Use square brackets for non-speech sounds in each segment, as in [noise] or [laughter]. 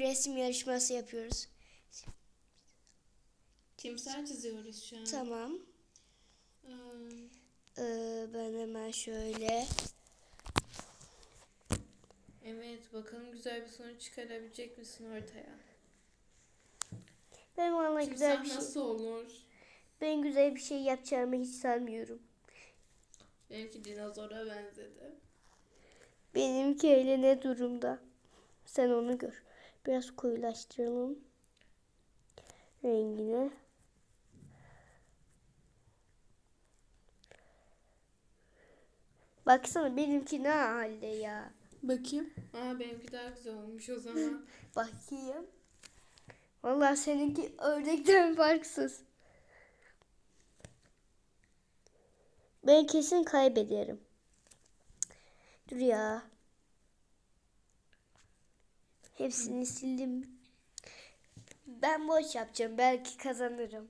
resim yarışması yapıyoruz. Timsah çiziyoruz şu an. Tamam. Ee, Ee, ben hemen şöyle. evet bakalım güzel bir sonuç çıkarabilecek misin ortaya? Ben valla güzel bir şey. nasıl olur? Ben güzel bir şey yapacağımı hiç sanmıyorum. Benimki dinozora benzedi. Benimki öyle ne durumda? Sen onu gör. Biraz koyulaştıralım. Rengini. Baksana benimki ne halde ya. Bakayım. Aa benimki daha güzel olmuş o zaman. [laughs] Bakayım. Vallahi seninki ördekten [laughs] farksız. Ben kesin kaybederim. Dur ya. Hepsini sildim. Ben boş yapacağım. Belki kazanırım.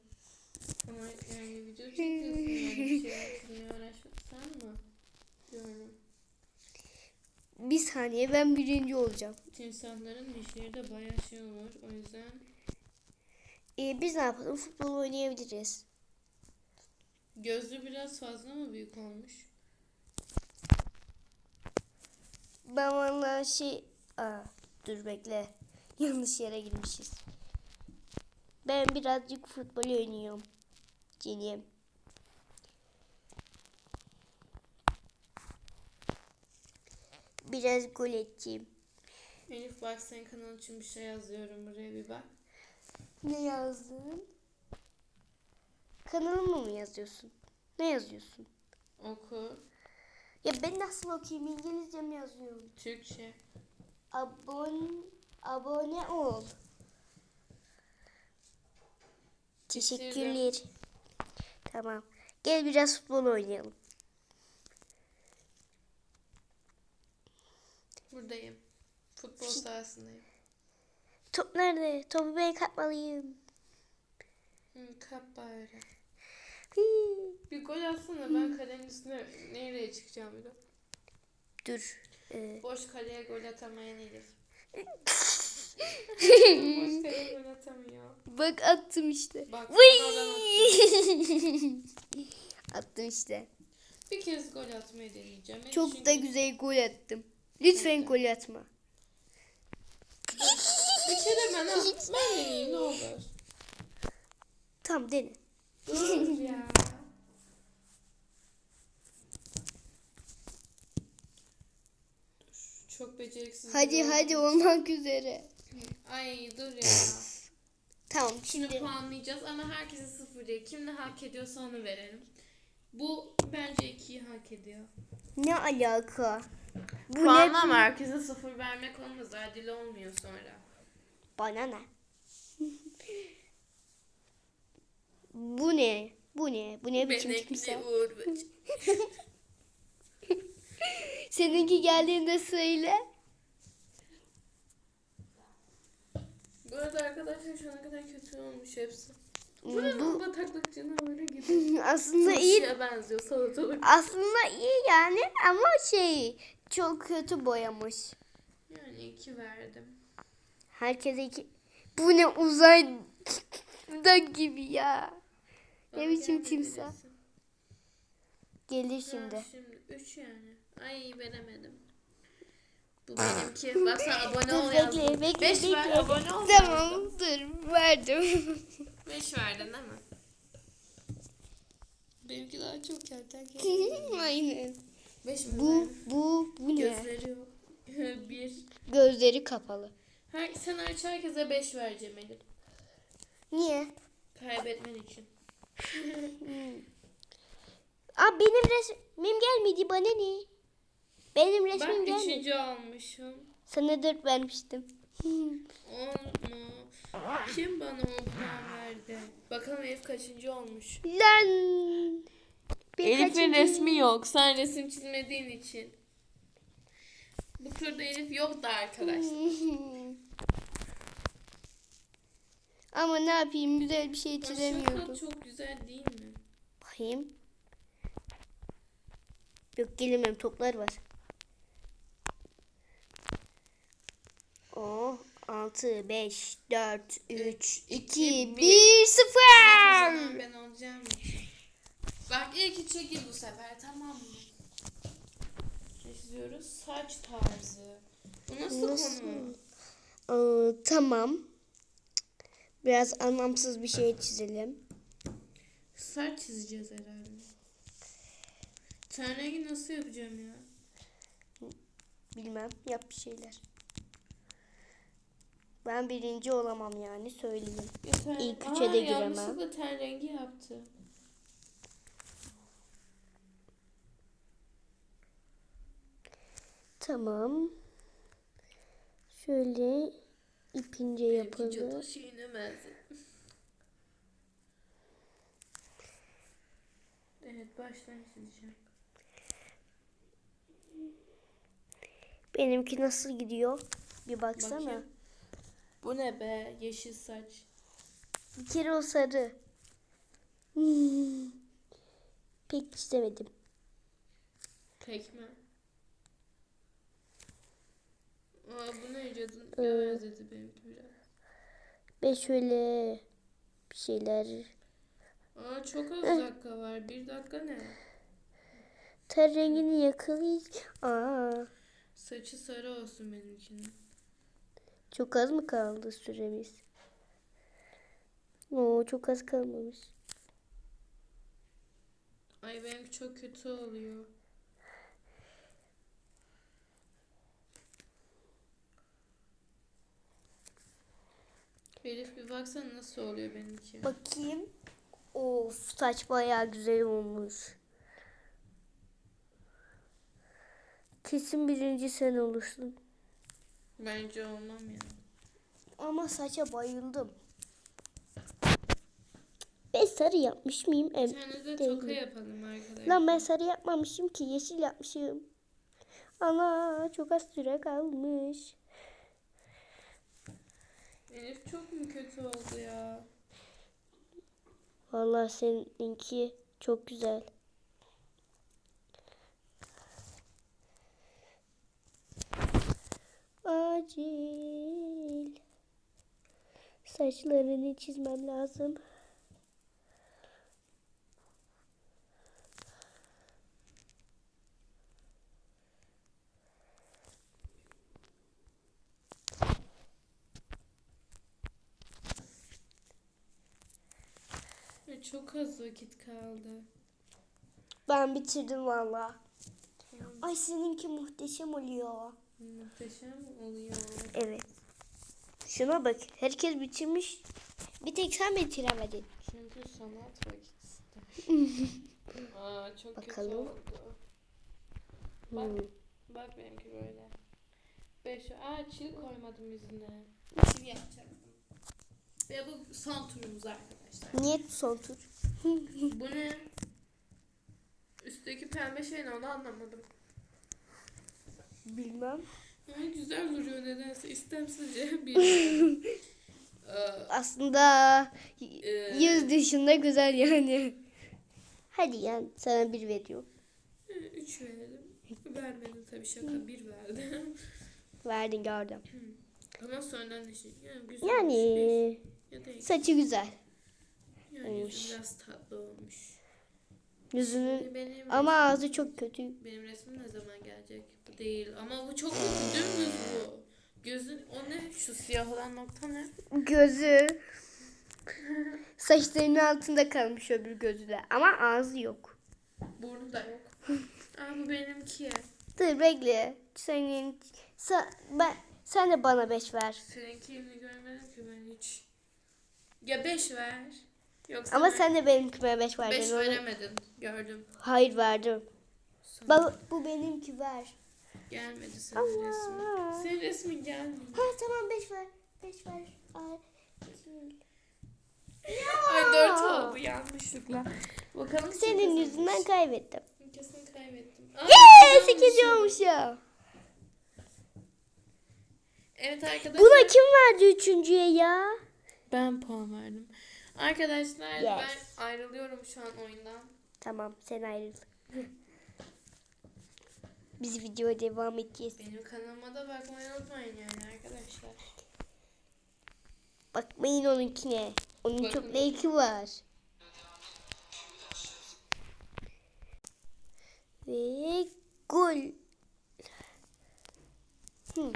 Ama yani video çekiyorsun yani bir şey [laughs] çizmeye uğraşsan mı? Diyorum. Bir saniye ben birinci olacağım. Timsahların dişleri de bayağı şey olur. O yüzden Ee, biz ne yapalım? Futbol oynayabiliriz. gözlü biraz fazla mı büyük olmuş? Ben vallahi şey... Aa, dur bekle. [laughs] Yanlış yere girmişiz. Ben birazcık futbol oynuyorum. Canım. Biraz gol edeceğim. Elif bak senin kanal için bir şey yazıyorum buraya bir bak. Ne yazdın? Kanalıma mı yazıyorsun? Ne yazıyorsun? Oku. Ya ben nasıl okuyayım? İngilizce mi yazıyorum? Türkçe. Abone, abone ol. Teşekkürler. Tamam. Gel biraz futbol oynayalım. Buradayım. Futbol sahasındayım. Top nerede? Topu ben kapmalıyım. Hı, kap bari. Hii. Bir gol atsana ben kalenin üstüne nereye çıkacağım bir de. Dur. Ee, Boş kaleye gol atamayan Elif. Boş [laughs] kaleye gol atamıyor. bak attım işte. Bak Vıy! [laughs] attım işte. Bir kez gol atmayı deneyeceğim. Çok çünkü- da güzel gol attım. Lütfen gol atma. Bir kere ben at. Ben deneyeyim ne olur. Tamam dene. Dur ya. [laughs] Çok beceriksiz. Hadi hadi olmak üzere. Ay dur ya. [laughs] Tamam Şimdi şimdi. puanlayacağız ama herkese sıfır değil. Kim ne hak ediyorsa onu verelim. Bu bence ikiyi hak ediyor. Ne alaka? Bu ne? Puanlama herkese sıfır vermek olmaz. Adil olmuyor sonra. Bana ne? [laughs] Bu ne? Bu ne? Bu ne biçim Benekli kimse? Uğur Böcek. [laughs] Seninki geldiğinde söyle. Bu arada arkadaşlar şu ana kadar kötü olmuş hepsi. Bu Bu- ne bataklık canavarı gibi. [laughs] Aslında iyi. Turşuya benziyor salatalık. Aslında iyi yani ama şey çok kötü boyamış. Yani iki verdim. Herkese iki. Bu ne uzayda [laughs] gibi ya. Ne biçim timsah? Gelir Ha, şimdi. Şimdi üç yani. Ay veremedim. Bu benimki. Bak sen [laughs] abone ol yazdım. bekle bekle Beş bekle. ver abone ol Tamam yazdım. dur verdim. [laughs] Beş verdin değil mi? Benimki daha çok kertenkele. [laughs] Aynen. Beş mi Bu bu bu ne? Gözleri yok. Bir. Gözleri kapalı. Her, sen hariç herkese beş vereceğim Elif. Niye? Kaybetmen için. Aa benim resmim gelmedi bana ne? Benim resmim Ben gelmedi. üçüncü almışım. Sana dört vermiştim. On mu? Kim bana on puan verdi? Bakalım Elif kaçıncı olmuş? Lan. Bir Elif'in kaçıncı- resmi yok. Sen resim çizmediğin için. Bu turda Elif yoktu arkadaşlar. [laughs] Ama ne yapayım güzel bir şey çizemiyordum. kat çok güzel değil mi? Bakayım. Yok gelemem toplar var. Oh 6, 5, 4, 3, 2, iki, 1, O 0. zaman ben olacağım. Bak ilk çekil bu sefer tamam mı? İzliyoruz saç tarzı. Bu nasıl, Nasıl? konu? Ee, tamam. Biraz anlamsız bir şey çizelim. Saç çizeceğiz herhalde. Ten rengi nasıl yapacağım ya? Bilmem yap bir şeyler. Ben birinci olamam yani söyleyeyim. Ya ten... İlk Aa, üçe de giremem. Yanlışlıkla ten rengi yaptı. Tamam. Şöyle ipince benzedim. [laughs] Evet baştan çizeceğim. Benimki nasıl gidiyor? Bir baksana. Bakayım. Bu ne be? Yeşil saç. Bir kere o sarı. Hmm. [laughs] Pek istemedim. Pekme. Aa bu ne cadın? Ee, benzedi benimki biraz. Ve şöyle bir şeyler. Aa çok az dakika var. Bir dakika ne? Ter rengini yakalayız. Aa, Saçı sarı olsun benimkinin. çok az mı kaldı süremiz? Oo, çok az kalmamış. Ay benimki çok kötü oluyor. Elif bir baksana nasıl oluyor benimki. Bakayım. Of saç bayağı güzel olmuş. Kesin birinci sen olursun. Bence olmam ya. Ama saça bayıldım. Ben sarı yapmış mıyım? Bir tane de toka mi? yapalım arkadaşlar. Lan ben sarı yapmamışım ki yeşil yapmışım. Ana çok az süre kalmış. Elif çok mu kötü oldu ya? Vallahi seninki çok güzel. Saçlarını çizmem lazım. Çok az vakit kaldı. Ben bitirdim vallahi. Ay seninki muhteşem oluyor. Muhteşem oluyor. Evet. Şuna bak. Herkes bitirmiş. Bir tek sen bitiremedin. Çünkü sanat [laughs] vakit Aa çok kötü Bakalım. oldu. Bak, Hmm. bak benimki böyle. Beş, aa çil koymadım yüzüne. Çil yapacaktım. Ve bu son turumuz arkadaşlar. Niye son tur? bu ne? Üstteki pembe şey ne onu anlamadım. Bilmem. Ay güzel duruyor nedense istemsizce [laughs] bir. Aa, [laughs] Aslında Ee, yüz dışında güzel yani. Hadi yani sana bir veriyorum. e, üç verelim. Vermedim tabii şaka bir verdim. [laughs] Verdin gördüm. Ama sonradan da şey yani güzel Yani ya da iki. saçı güzel. yani olmuş. yüzü biraz tatlı olmuş. Yüzünü Benim ama ağzı çok kötü. benim resmim ne zaman gelecek? Değil ama bu çok kötü dümdüz bu. Gözün o ne? Şu siyah olan nokta ne? Gözü. Saçlarının altında kalmış öbür gözü de. Ama ağzı yok. Burnu da yok. [laughs] Aa bu benimki. Dur bekle. Senin sen, ben, sen de bana beş ver. Seninkini görmedim ki ben hiç. Ya 5 ver. Yoksa Ama ben- sen de benimkime beş ver. Beş Ben onu- veremedin. Gördüm. Hayır verdim. Bak bu benimki ver. Gelmedi senin Allah. resmin. Senin resmin gelmedi. Ha tamam beş ver. Beş ver. Ay. Ay dört oldu yanlışlıkla. Bakalım Senin yüzünden kaybettim. Kesin kaybettim. Aa, kazanmışım. sekiz olmuş ya. Evet arkadaşlar. Buna kim verdi üçüncüye ya? Ben puan verdim. Arkadaşlar Yes. ben ayrılıyorum şu an oyundan. Tamam sen ayrıl. [laughs] Biz videoya devam edeceğiz. Benim kanalıma da bakmayı unutmayın yani arkadaşlar. Bakmayın onunkine. Onun Bakın. çok like'ı var. Ve gol. Hmm.